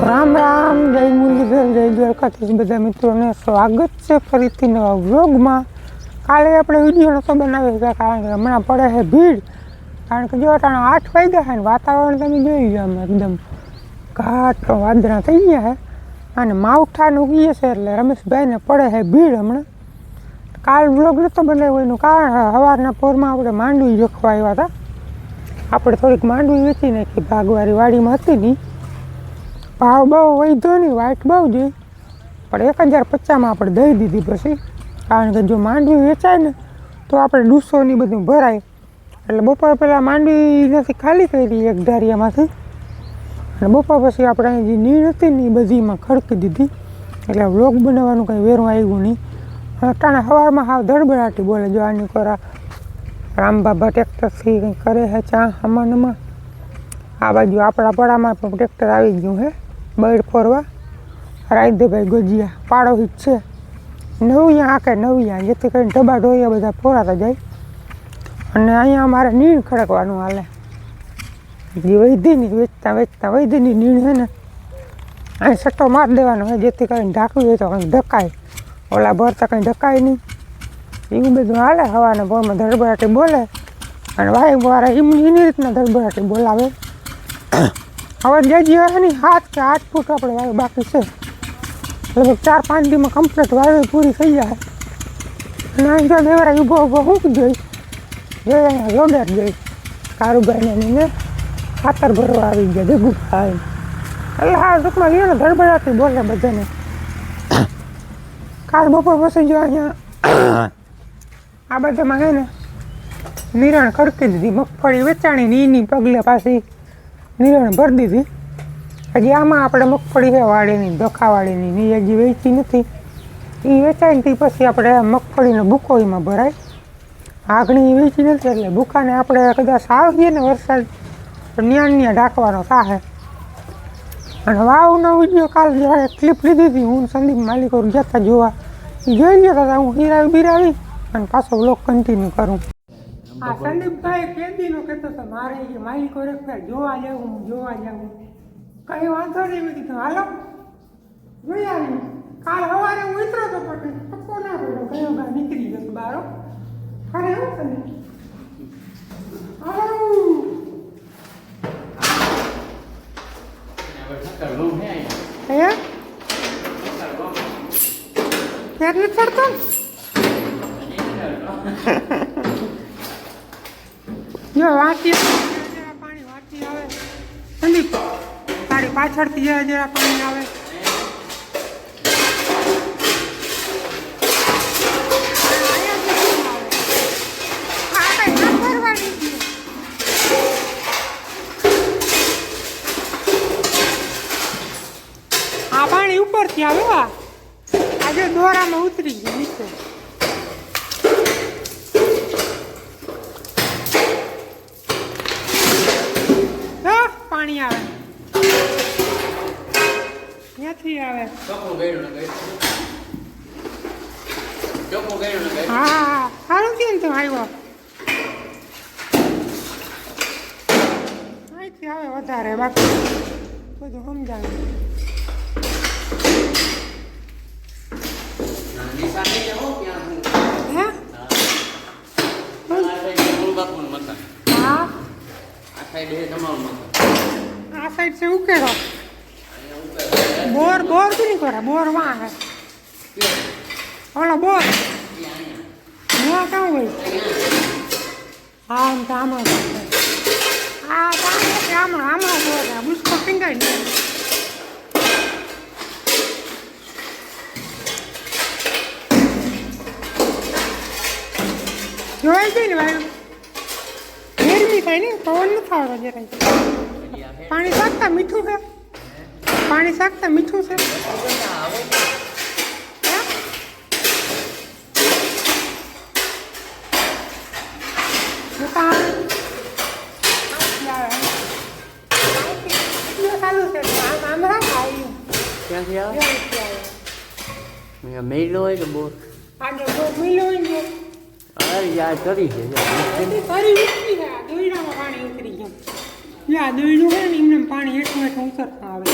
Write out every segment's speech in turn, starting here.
રામ રામ, જય મુરલીધર, જય દ્વારકાધીશ. બધા મિત્રોને સ્વાગત છે ફરીથી નવા વ્લોગમાં. કાલે આપણે વીડિયો નહોતો બનાવ્યો હતા કારણ કે હમણાં પડે છે ભીડ. કારણ કે જો અટાણે આઠ વાગ્યા છે ને વાતાવરણ તમે જોઈ ગયા એકદમ ઘાટ વાદળા થઈ ગયા છે. અને માવઠાને ઉગીએ છે એટલે રમેશભાઈને પડે છે ભીડ હમણાં. કાલ વ્લોગ નહોતો બનાવ્યો એનું કારણ સવારના પોરમાં આપણે માંડવી જોખવા આવ્યા હતા. આપણે થોડીક માંડવી વેચી નાખી. ભાગવારી વાડીમાં હતી નહીં ભાવ બહુ વધ્યો નહીં વાઇટ બહુ જોઈ પણ એક હજાર પચાસમાં આપણે દઈ દીધી પછી. કારણ કે જો માંડવી વેચાય ને, તો આપણે ડૂસો બધું ભરાય. એટલે બપોર પહેલાં માંડવી નથી ખાલી કરી એક ધારિયામાંથી. અને બપોર પછી આપણે અહીં જે નીર હતી ને એ બધીમાં ખડકી દીધી. એટલે વ્લોગ બનાવવાનું કંઈ વેરું આવ્યું નહીં. અટાણે સવારમાં હાવ ધડબડાટી બોલે, જો આની કોરા રામબાબા ટ્રેક્ટરથી કંઈ કરે છે, ચા હમણાં આ બાજુ આપણા પડામાં પણ ટ્રેક્ટર આવી ગયું હે બળ ફોરવા? રાયદેભાઈ ગોજિયા, પાડો જ છે. નવિયા આકે નવિયા, જેથી કરીને ડબ્બા ઢોયા બધા ફોરાતા જાય. અને અહીંયા અમારે નીણ ખડકવાનું હાલે. જે વૈદ્યની વેચતા વેચતા વૈદ્યની નીણ છે ને, અહીં સટ્ટો માર દેવાનો હોય, જેથી કરીને ઢાંકવી હોય તો કંઈ ઢકાય. ઓલા ભરતા કંઈ ઢકાય નહીં. એવું બધું હાલે, હવાના પોરમાં ધડબડાટી બોલે. અને વાય વાળા એમની એની રીતના ધડબડાટી બોલાવે. હવે જજી હવાની હાથ કે આઠ ફૂટ આપણે વાય બાકી છે. લગભગ ચાર પાંચ દીમાં કમ્પ્લીટ વાય પૂરી થઈ જાય અને અહીં જો ઊભો ઊભો હું જોઈ જોઈ અહીંયા લોડર જોઈ કારુભાઈને એને ખાતર ભરવા આવી ગયા, ભેગું થાય. એટલે હા, ટૂંકમાં ગયો ને ધડબડાથી બોલે બધાને. કાલ બપોર પછી જો અહીંયા આ બધામાં છે ને, નિરાણ કરતી દીધી, મગફળી વેચાણી ને પગલે પાછી નિરણ ભરી દીધી. હજી આમાં આપણે મગફળી છે વાડીની ધોખાવાળીની, ની હજી વેચી નથી. એ વેચાય ને પછી આપણે મગફળીનો ભૂકો એમાં ભરાય. આગણી વેચી નથી એટલે ભૂકાને આપણે કદાચ આવીએ ને વરસાદ ન્યા ન્યા ઢાંકવાનો થાય અને વાવનો વીડિયો કાલ જ્યારે ક્લિપ લીધી હતી, હું સંદીપ માલિકો જતા જોવા. જોઈ ગયા હું હીરાવી બીરાવી અને પાછો બ્લોક કન્ટિન્યુ કરું. હા સંદીપભાઈ કેદીનો કહેતો હતો મારે એ માલિક ફેર જોવા હું જોવા જાઉં. કઈ વાંધો નહીં મેં કીધું હાલો. જોઈ આવી કાલ સવારે હું ઉતરો તો પણ પપ્પો ના પડ્યો કયો બહાર નીકળી ગયો બારો. ખરે હું તને હે? ફેર નથી પડતો જો, વાંચી પાણી વાંચી આવે. સંદીપ તારી પાછળથી જરા જરા પાણી આવે. આ પાણી ઉપરથી આવે આજે દોરામાં ઉતરી ગયું નીચે. ક્યાંથી આવે. હા હા સારું થયું ને તું આવ્યો. અહીંથી આવે વધારે બાકી બધું સમજાવે હે. હા? આ સાઈડ છે ઉકેડો નહીં કરે બોર વાં હે ઓલો બોર ન્યા કાં હોય હા આમ તો આમાં છે. આ તો આમ આમાં હે બુસકો દે જોઈ ગઈ ને ભાઈ ગરમી થાય ને પવન નથી આવતો જરાય પાણી શાકતા મીઠું છે પાણી શાકતા મીઠું છે? મેલો હોય કે બોર? યાર કરી છે પાણી ઉતરી ગયું. દોયડું હોય ને એમને પાણી હેઠું હેઠું ઉતરતા આવે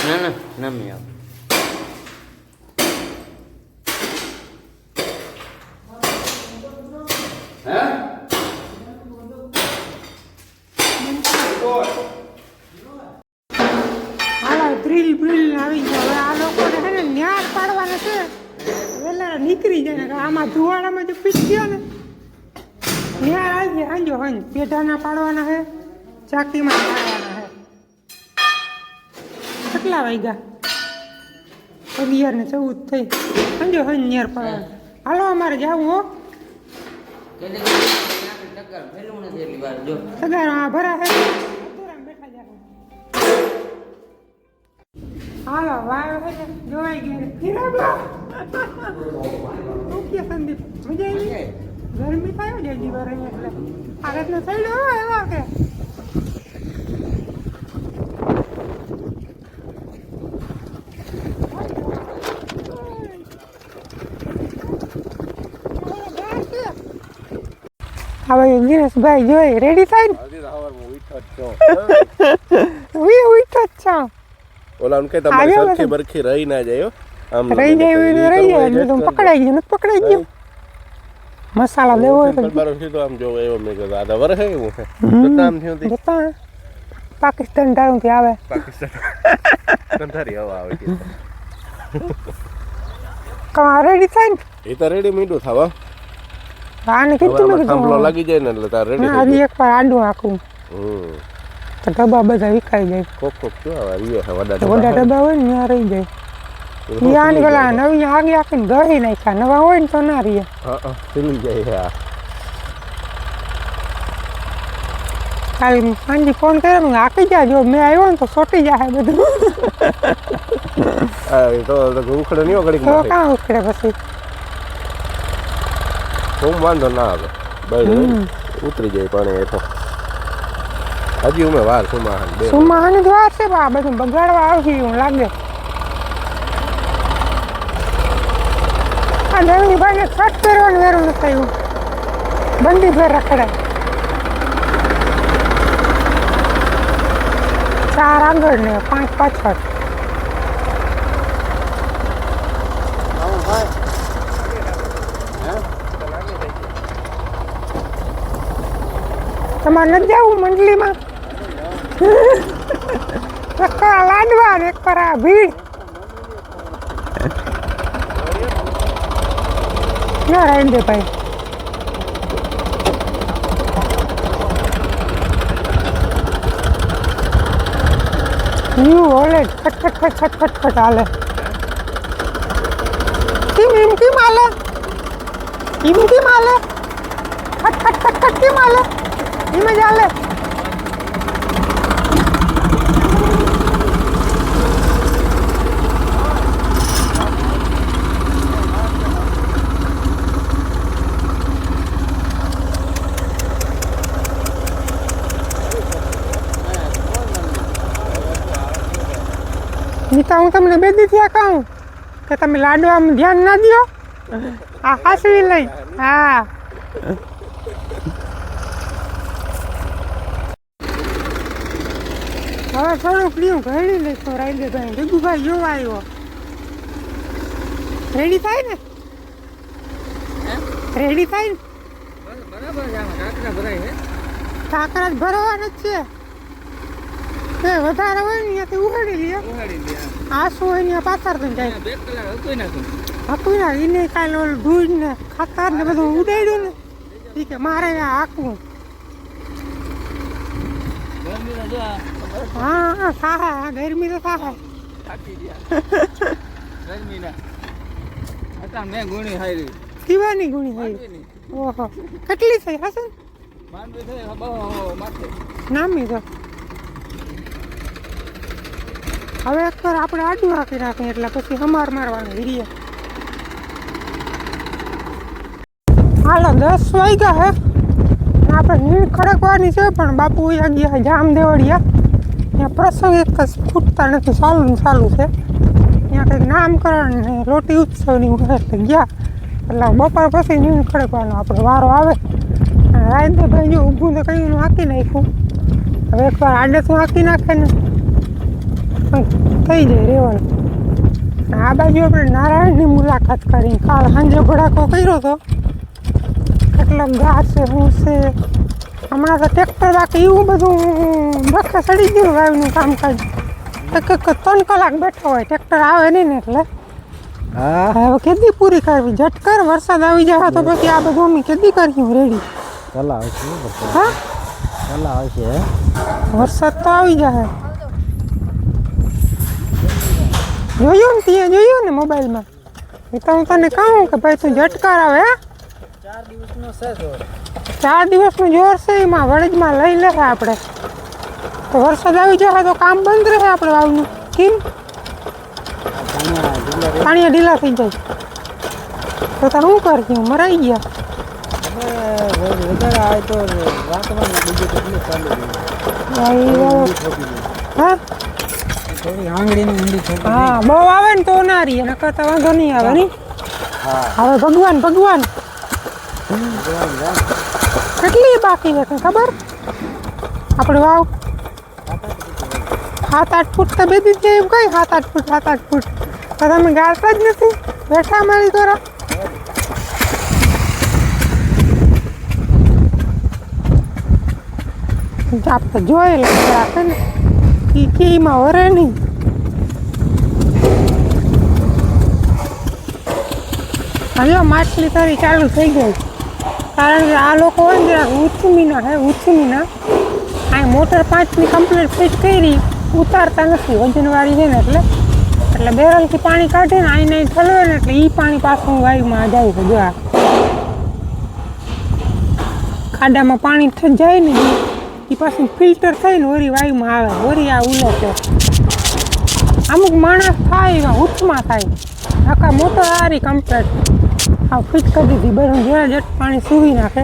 હા નમી આવ હાલો ડ્રીલ બ્રીલ આવી ગયા હવે આ લોકોને છે ને ન્યાર પાડવાના છે વહેલા નીકળી જાય ને આમાં ધુવાડામાં જે પીસ ગયો ને ન્યાર આવી આજો હંજ પેઢાના પાડવાના છે. ચાકીમાં કેટલા વાગ્યા અગિયાર ને ચૌદ થઈ. સમજો હંજ ન્યાર પાડવાના હાલો અમારે જાવું હો. ભરા હાલો ને જોવાઈ ગયો. સંદીપ? મજા આવી? ગરમી થાય ને જલ્દી એટલે. આ રીતનો થયેલો એવા કે. હવે દિનેશભાઈ જોઈ રેડી થાય ને? ઉઠો જ છો. ઓલા કે તમારી સરખી બરખી રહી ના જાય આમ રહી જાય રહી જાય એટલે તો પકડાઈ ગયું ને પકડાઈ ગયું. મસાલા દેવો હોય તો બારો સીધો આમ જો એવો મેં કીધું આ તો વરસે એવું છે. આમ થયું તી. બતા પાકિસ્તાન ટાળુંથી આવે. પાકિસ્તાન. ધારી હવા આવે કે. કા રેડી થાય ને? એ તો રેડી મીઠું થાવ. આને કીધું મેં થાંભલો કીધું લાગી જાય ને એટલે તાર રેડી ના હજી એક વાર આડું આખું હમ. તો ડબ્બા બધા વિખાઈ જાય. કોક કોક જો આવા? રીએ છે વડા વડા ડબ્બા હોય ને ત્યાં રહી જાય. આની પેલા નવી આગે આખીને ગળી નાખ્યા. નવા હોય ને તો ના રહીએ હા ખીલી જાય હા. કાલે સાંજે ફોન કર્યો ને આખી જા જો મેં આવ્યો ને તો સોટી જાય બધું. તો ઉખડે નહીં ઘડીક તો કાં ઉખડે પછી? હું વાંધો ના આવે. બસ ઉતરી જાય પાણી હેઠો. હજી ઉમે વાર સુમા બે. સુમાહાની જ વાર છે બા બધું બગાડવા આવશે એવું લાગે. આ દેવની ભાઈને સટ કરવાનું વેરું નથી થયું બંદી ફેર રખડાય ચાર આગળ ને પાંચ પાછળ. તમારે નથી જવું મંડલીમાં? એક લાડવા ને એક પર આ ભીડ. ના રાઈન્દે ભાઈ. ન્યુ હોલે, ખટ ખટ ખટ ખટ ખટ ખટ હાલે. કેમ, એમ કેમ હાલે? એમ ખટ ખટ ખટ ખટ કેમ હાલે એમ જ હાલે નીતા હું તમને બે દી થયા કહું કે તમે લાડવામાં ધ્યાન ના દો આ હાસવી લઈ હા હવે થોડુંક લીધું ઘડી લઈશું ભાઈ જગુભાઈ જોવા આવ્યો. રેડી થાય ને? રેડી થાય ને? કાંકરા જ ભરવાના જ છે. એ વધારે હોય ને ત્યાંથી ઉઘાડી લે. આસુ હોય ને પાથર થઈ જાય. હતું ને એને કાલે ઓલું દૂધ ને ખાતર ને બધું ઉડાડ્યું ને. ઠીક મારે આ હાંકવું. હા હા થાકી ગયા ગરમી તો સાહા મે ગુણી હારી. પીવાની ગુણી હારી. ઓહો કેટલી થઈ હસન માંડવી થઈ બહુ માથે. નામી તો હવે એક વાર આપણે આડું રાખી નાખીએ એટલે પછી હમાર મારવાનું વીરીએ હાલો દસ વાગ્યા હે. આપણે નીણ ખડકવાની છે પણ બાપુ અહીંયા ગયા જામ દેવડિયા ત્યાં પ્રસંગ એક જ છૂટતા નથી, ચાલુ ને ચાલુ છે. ત્યાં કંઈક નામકરણ ને લોટી ઉત્સવની એટલે ગયા. એટલે બપોર પછી નીમ ખડકવાનો આપણો વારો આવે. અને રાયદેભાઈ જો ઊભું તો કઈ હાંકી નાખ્યું. હવે એકવાર આડે શું હાંકી નાખે ને? થઈ જાય રહેવાનું. આ બાજુ આપણે નારાયણની મુલાકાત કરી કાલ સાંજે ભડાકો કર્યો હતો કેટલો ઘાસ છે હું છે હમણાં તો ટ્રેક્ટર બાકી એવું બધું બખે સડી ગયું વાયુનું કામકાજ. એક એક ત્રણ કલાક બેઠો હોય ટ્રેક્ટર આવે નહીં ને એટલે. હા? હવે કેદી પૂરી કરવી ઝટકર વરસાદ આવી જાય તો પછી આ બધું અમે કેદી કર્યું રેડી. કલા આવશે હા? કલા આવશે વરસાદ તો આવી જાય. જોયું ને ત્યાં જોયું ને મોબાઈલમાં? એ તો હું તને કહું કે ભાઈ તું ઝટકાર આવે હે? ચાર દિવસનો છે ચાર દિવસનું જોર છે એમાં વળજમાં લઈ લે આપણે. તો વરસાદ આવી જશે તો કામ બંધ રહે આપણે વાવનું. કેમ? પાણી ઢીલા થઈ જાય. તો તાર શું કરશું મરાઈ ગયા. હા? હા બહુ આવે ને તો ના રહીએ નકર તો વાંધો નહીં આવે નહીં? હવે ભગવાન ભગવાન. કેટલી બાકી છે ખબર? આપણે વાવ સાત આઠ ફૂટ તો બેદી છે એમ કઈ સાત આઠ ફૂટ, સાત આઠ ફૂટ. તો તમે ગાળતા જ નથી. બેઠા મારી દ્વારા આપણે જોઈ લે રાખે ને. એ કીમાં વરે નહીં. હવે માછલી તારી ચાલુ થઈ ગઈ. કારણ કે આ લોકો હોય ને જરાક ઉચમીના હે ઉચમીના આ મોટર પાંચની કમ્પ્લીટ ફિટ કરી, ઉતારતા નથી. વજનવાળી છે ને એટલે એટલે બેરલથી પાણી કાઢે ને આઈને ઠલવે ને એટલે એ પાણી પાછું વાયુમાં જાય છે, જો ખાડામાં પાણી થઈ જાય ને એ પાછું ફિલ્ટર થઈને ઓરી વાયુમાં આવે. ઓરી આ ઉલે અમુક માણસ થાય એવા હુથમાં થાય. આખા મોટર હારી કમ્પ્લીટ આ ફિટ કરી દીધી. બરાબર જરા જટ પાણી સૂવી નાખે.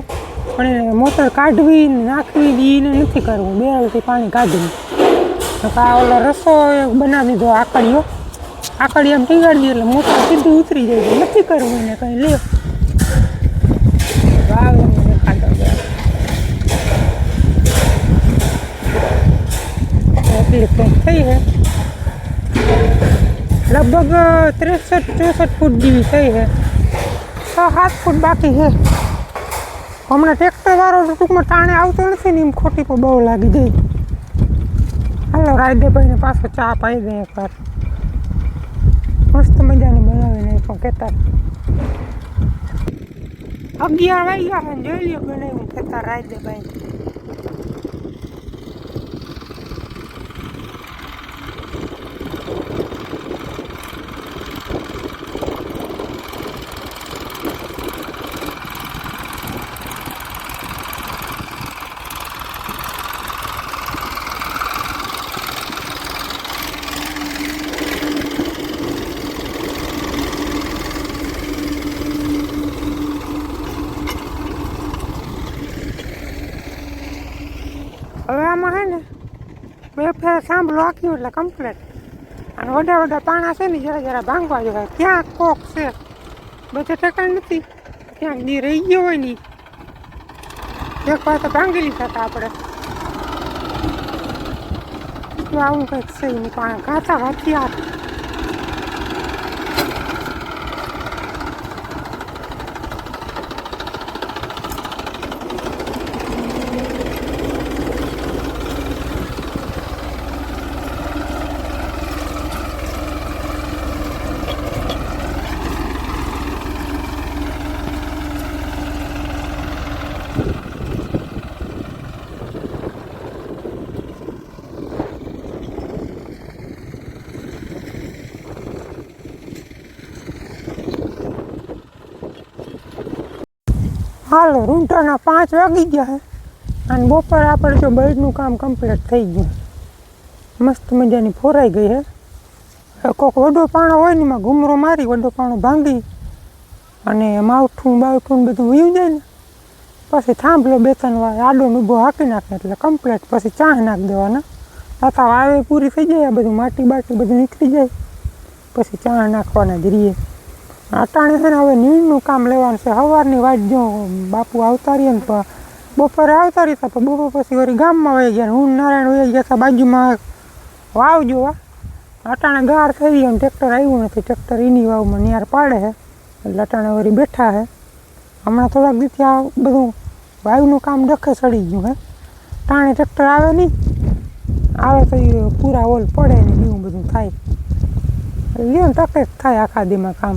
પણ એને મોટર કાઢવી ને નાખવી ને એને નથી કરવું. બેરલથી પાણી કાઢવું નકર આ ઓલો રસો એક બનાવી દીધો આકડીઓ આકડી આમ ટીંગાડી દઈએ એટલે મોટર સીધું ઉતરી જાય છે. નથી કરવું એને કંઈ. લ્યો. વાવ એમને ખાધો ગયા એટલી કંઈક થઈ છે લગભગ ત્રેસઠ ચોસઠ ફૂટ જેવી થઈ છે છ સાત ફૂટ બાકી છે. હમણાં ટ્રેક્ટર વાળો ટૂંકમાં ટાણે આવતો નથી ને એમ ખોટી પણ બહુ લાગી જાય હાલો, રાયદેભાઈને પાછો ચા પાઈ દે એકવાર. મસ્ત મજાની બનાવીને પણ કહેતા. અગિયાર વાગ્યા જોઈ લ્યો બનાવ્યું કહેતા રાયદેભાઈ. હવે આમાં હે ને, બે ફેર સાંભળો આખ્યું એટલે કમ્પ્લેટ અને વડા વડા પાણા છે ને જરા જરા ભાંગવા જેવા ક્યાં કોક છે. બધે ઠેકાણ નથી. ક્યાંકની રહી ગયો હોયની. એક વાર તો ભાંગી લીધા આપણે. તો આવું કંઈક છે એની પણ ઘાતા ઘાતિયા હાલો રૂંટાના પાંચ વાગી ગયા છે અને બપોરે આપણે જો બળદનું કામ કમ્પ્લીટ થઈ ગયું. મસ્ત મજાની ફોરાઈ ગઈ હે. કોઈક વડો પાણો હોય ને એમાં ઘૂમરો મારી વડો પાણો ભાંગી અને માવઠું, બાવઠું બધું વયું જાય ને. પછી થાંભલો બેસન વાળે આડો ઊભો હાંકી નાખે એટલે કમ્પ્લીટ પછી ચાહ નાખી દેવાના. તાતા વાવે પૂરી થઈ જાય, આ બધું માટી બાટી બધું નીકળી જાય. પછી ચા નાખવાના જ રહીએ. અટાણે છે ને હવે નીણનું કામ લેવાનું છે. સવારની વાત જો બાપુ આવતા રહીએ ને તો બપોરે આવતા રહ્યા પણ બપોર પછી વળી ગામમાં વહી ગયા હું નારાયણ વહી ગયા હતા. બાજુમાં વાવ જોવા. અટાણે ગાર થઈ ગયા ને ટ્રેક્ટર આવ્યું નથી. ટ્રેક્ટર એની વાવમાં નિયાર પાડે છે. એટલે અટાણે વળી બેઠા છે. હમણાં થોડાક દીથી આ બધું વાયુનું કામ ડખે ચડી ગયું હે ટાણે ટ્રેક્ટર આવે નહીં. આવે તો એ પૂરા ઓલ પડે ને એવું બધું થાય. લ્યો તકલીફ થાય આખા દીમાં કામ.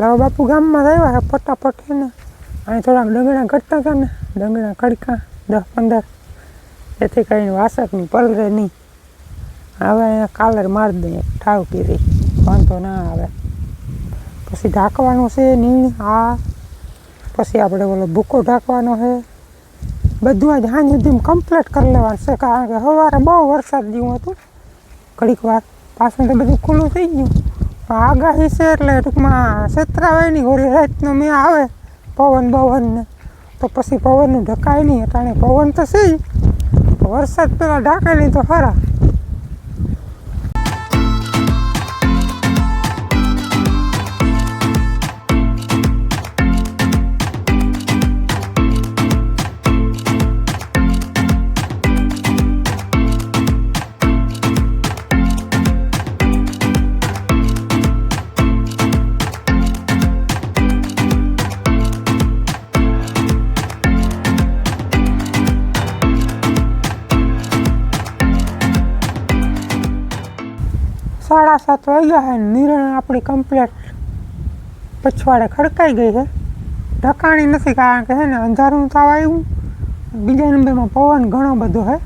એટલે બાપુ ગામમાં આવ્યા છે ફટાફટ અહીં થોડાક ડંગણા ઘટતા હતા ને ડંગણા કડકા દસ પંદર. જેથી કરીને વાસકની પલરે નહીં. હવે અહીંયા કાલર મારી દઈએ ઠાવ કીધી. વાંધો ના આવે. પછી ઢાંકવાનું છે નીણ, આ. પછી આપણે ઓલો ભૂકો ઢાંકવાનો છે. બધું જ હાંજ સુધી કમ્પ્લીટ કરી લેવાનું છે, કારણ કે સવારે બહુ વરસાદ જેવું હતું. ઘડીક વાર પાછું તો બધું ખુલ્લું થઈ ગયું. આગાહી છે એટલે ટૂંકમાં છેતરાવાય નહીં વળી રાતનો મેં આવે પવન બવનને. તો પછી પવનનું ઢકાય નહીં, અટાણે પવન તો છે વરસાદ પેલા ઢાંકે નહીં તો ખરા. સાડા સાત વાગ્યા છે નિરણ આપણી કમ્પ્લેટ પછવાડે ખડકાઈ ગઈ છે ઢકાણી નથી કારણ કે છે ને, અંધારું તાવ આવ્યું બીજા નંબરમાં પવન ઘણો બધો છે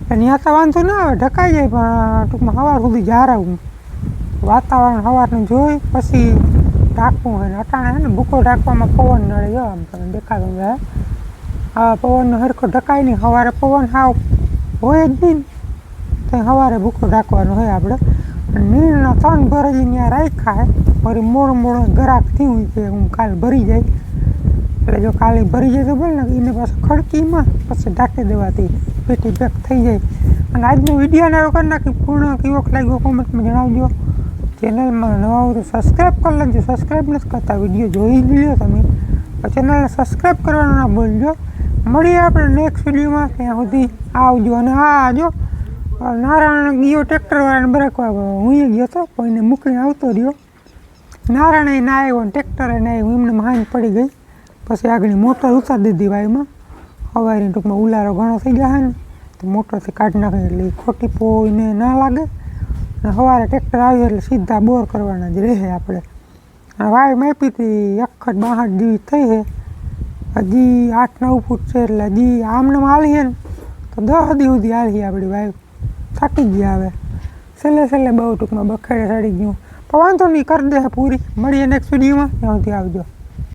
એટલે ત્યાં તો વાંધો ના આવે, ઢકાઈ જાય, પણ ટૂંકમાં સવાર સુધી જારાવું. વાતાવરણ સવારનું જોઈ, પછી ઢાંકવું હોય અટાણે છે ને, ભૂકો ઢાંકવામાં પવન નડે જો આમ તમને દેખાતું જાય આ પવનનો હરખો ઢકાય નહીં. સવારે પવન હાવ હોય જ નહીં તો સવારે ભૂકો ઢાંકવાનો હોય આપણે. નીરના ત્રણ ભરી ત્યાં રાખ્યા પછી મોડો મોડો ગરાક થયું કે હું કાલ ભરી જાય. એટલે જો કાલે ભરી જાય તો બોલ ને એને પાછું ખડકીમાં પછી ઢાંકી દેવાથી પેટી પેક થઈ જાય. અને આજનો વિડીયોને હવે કરી નાખી, પૂર્ણ કેવો લાગ્યો કોમેન્ટમાં જણાવજો. ચેનલમાં નવા હોય તો સબસ્ક્રાઈબ કરી લેજો. સબસ્ક્રાઈબ નથી કરતા, વીડિયો જોઈ લ્યો તમે. ચેનલને સબસ્ક્રાઈબ કરવાનું ના ભૂલજો. મળીએ આપણે નેક્સ્ટ વિડીયોમાં ત્યાં સુધી આવજો અને હા જો. નારાયણ ગયો ટ્રેક્ટરવાળાને બ્રેક હું ગયો હતો કોઈને મૂકીને આવતો રહ્યો. નારાયણ ના આવ્યો ને ટ્રેક્ટરે ના આવ્યું. એમને મહાન પડી ગઈ. પછી આગળ મોટર ઉતારી દીધી વાયમાં. હવારી ટૂંકમાં ઉલારો ઘણો થઈ ગયા ને. તો મોટરથી કાઢી નાખી એટલે ખોટી પોઈને ના લાગે. અને સવારે ટ્રેક્ટર આવ્યું એટલે સીધા બોર કરવાના જ રહે આપણે. અને વાય માપી હતી. અખડ બાહઠ જેવી થઈ છે હજી આઠ નવ ફૂટ છે એટલે હજી આમને હાલીએ ને. તો દસ દી સુધી હાલીએ આપણી વાયુ. થાકી ગયા હવે. છેલ્લે છેલ્લે બહુ ટૂંકમાં બખેડે ચડી ગયું. પણ વાંધો નહીં, કરી દે પૂરી. મળીએ નેક્સ્ટ વિડીયોમાં ત્યાંથી આવજો.